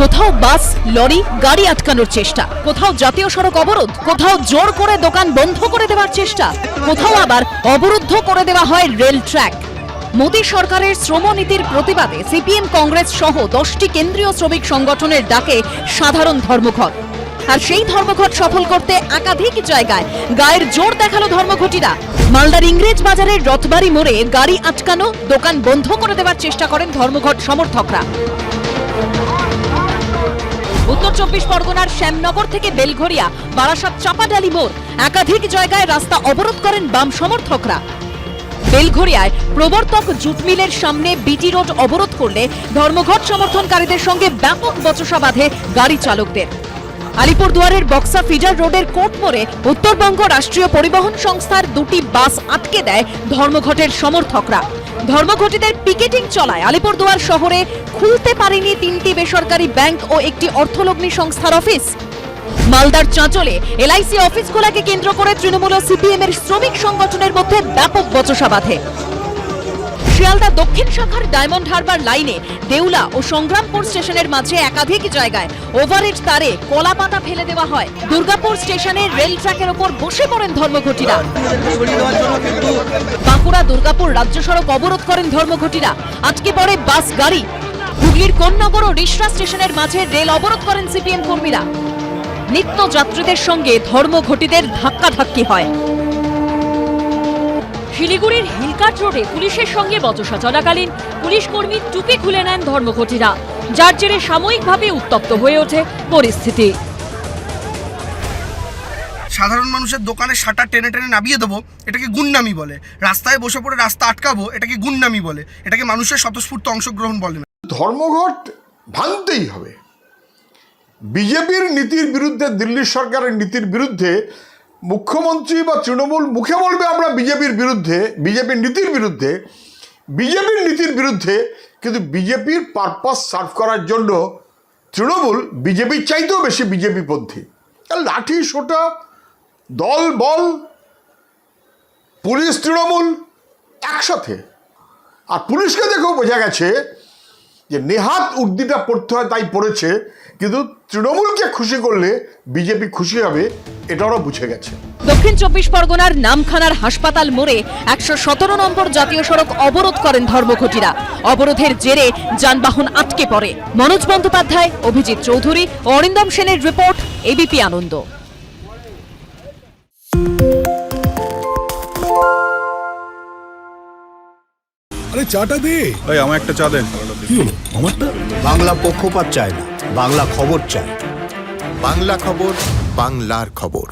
কোথাও বাস, লরি, গাড়ি আটকানোর চেষ্টা। কোথাও জাতীয় সড়ক অবরোধ, কোথাও জোর করে দোকান বন্ধ করে দেওয়ার চেষ্টা। কোথাও আবার অবরুদ্ধ করে দেওয়া হয় রেল ট্র্যাক। মোদী সরকারের শ্রমনীতির প্রতিবাদে সিপিএম কংগ্রেস সহ দশটি কেন্দ্রীয় শ্রমিক সংগঠনের ডাকে সাধারণ ধর্মঘট। আর সেই ধর্মঘট সফল করতে একাধিক জায়গায় গায়ের জোর দেখাল ধর্মঘটিরা। মালদার ইংরেজ বাজারের রথবাড়ি মোড়ে গাড়ি আটকানো, দোকান বন্ধ করে দেওয়ার চেষ্টা করেন ধর্মঘট সমর্থকরা। উত্তর চব্বিশ পরগনার শ্যামনগর থেকে বেলঘরিয়া, বারাসাত চাপাডালি মোড়, একাধিক জায়গায় রাস্তা অবরোধ করেন বাম সমর্থকরা। বেলঘরিয়ায় প্রবর্তক জুট মিলের সামনে বিটি রোড অবরোধ করলে ধর্মঘট সমর্থনকারীদের সঙ্গে ব্যাপক বচসা বাঁধে গাড়ি চালকদের। আলিপুরদুয়ারের বক্সা ফিডার রোডের কোর্ট মোড়ে উত্তরবঙ্গ রাষ্ট্রীয় পরিবহন সংস্থার দুটি বাস আটকে দেয় ধর্মঘটের সমর্থকরা। ধর্মঘটিদের পিকেটিং চলায় আলিপুরদুয়ার শহরে খুলতে পারেনি তিনটি বেসরকারি ব্যাংক ও একটি অর্থলগ্নি সংস্থার অফিস। মালদার চাঁচলে এলআইসি অফিস খোলাকে কেন্দ্র করে তৃণমূল ও সিপিএম এর শ্রমিক সংগঠনের মধ্যে ব্যাপক বচসা বাঁধে। শিয়ালদা দক্ষিণ শাখার ডায়মন্ড হারবার লাইনে দেউলা ও সংগ্রামপুর স্টেশনের মাঝে একাধিক জায়গায় ওভারহেড তারে কলা পাতা ফেলে দেওয়া হয়। দুর্গাপুর স্টেশনে রেল ট্র্যাকের ওপর বসে পড়েন ধর্মঘটিরা। বাঁকুড়া দুর্গাপুর রাজ্য সড়ক অবরোধ করেন ধর্মঘটিরা। আটকে পড়ে বাস, গাড়ি। হুগলির কোন্নগর ও রিষড়া স্টেশনের মাঝে রেল অবরোধ করেন সিপিএম কর্মীরা। নিত্য যাত্রীদের সঙ্গে ধর্মঘটিদের ধাক্কাধাক্কি হয়। শিলিগুড়ির হিলকাট রোডে পুলিশের সঙ্গে বচসা চলাকালীন পুলিশ কর্মী টুপি খুলে নেন ধর্মঘটিরা যার জেরে সাময়িকভাবে উত্তপ্ত হয়ে ওঠে পরিস্থিতি। সাধারণ মানুষের দোকানে শাটার টেনে টেনে নামিয়ে দেবো এটাকে গুন্ডামি বলে। রাস্তায় বসে পড়ে রাস্তা আটকাবো এটাকে গুন্ডামি বলে। এটাকে মানুষের স্বতঃস্ফূর্ত অংশগ্রহণ বলে। না ধর্মঘট ভাঙতেই হবে। বিজেপির নীতির বিরুদ্ধে দিল্লি সরকারের নীতির বিরুদ্ধে মুখ্যমন্ত্রী বা তৃণমূল মুখে বলবে আমরা বিজেপির বিরুদ্ধে বিজেপির নীতির বিরুদ্ধে বিজেপির নীতির বিরুদ্ধে, কিন্তু বিজেপির পারপাস সার্ভ করার জন্য তৃণমূল বিজেপির চাইতেও বেশি বিজেপি পন্থী। আর লাঠি, সোটা, দল, বল, পুলিশ, তৃণমূল একসাথে। আর পুলিশকে দেখেও বোঝা গেছে যে নেহাত উর্দিটা পড়তে হয় তাই পড়েছে, কিন্তু তৃণমূলকে খুশি করলে বিজেপি খুশি হবে এটা বুঝে গেছে। দক্ষিণ চব্বিশ পরগনার নামখানার হাসপাতাল মোড়ে একশো সতেরো নম্বর জাতীয় সড়ক অবরোধ করেন ধর্মঘটিরা। অবরোধের জেরে যানবাহন আটকে পড়ে। মনোজ বন্দ্যোপাধ্যায়, অভিজিৎ চৌধুরী অরিন্দম সেনের রিপোর্ট এবিপি আনন্দ। আরে চাটা দে। ভাই আমার একটা চা দেন। কি হলো? আমারটা? বাংলা পক্ষপাত চায় না বাংলা খবর চায়। বাংলা খবর বাংলার খবর।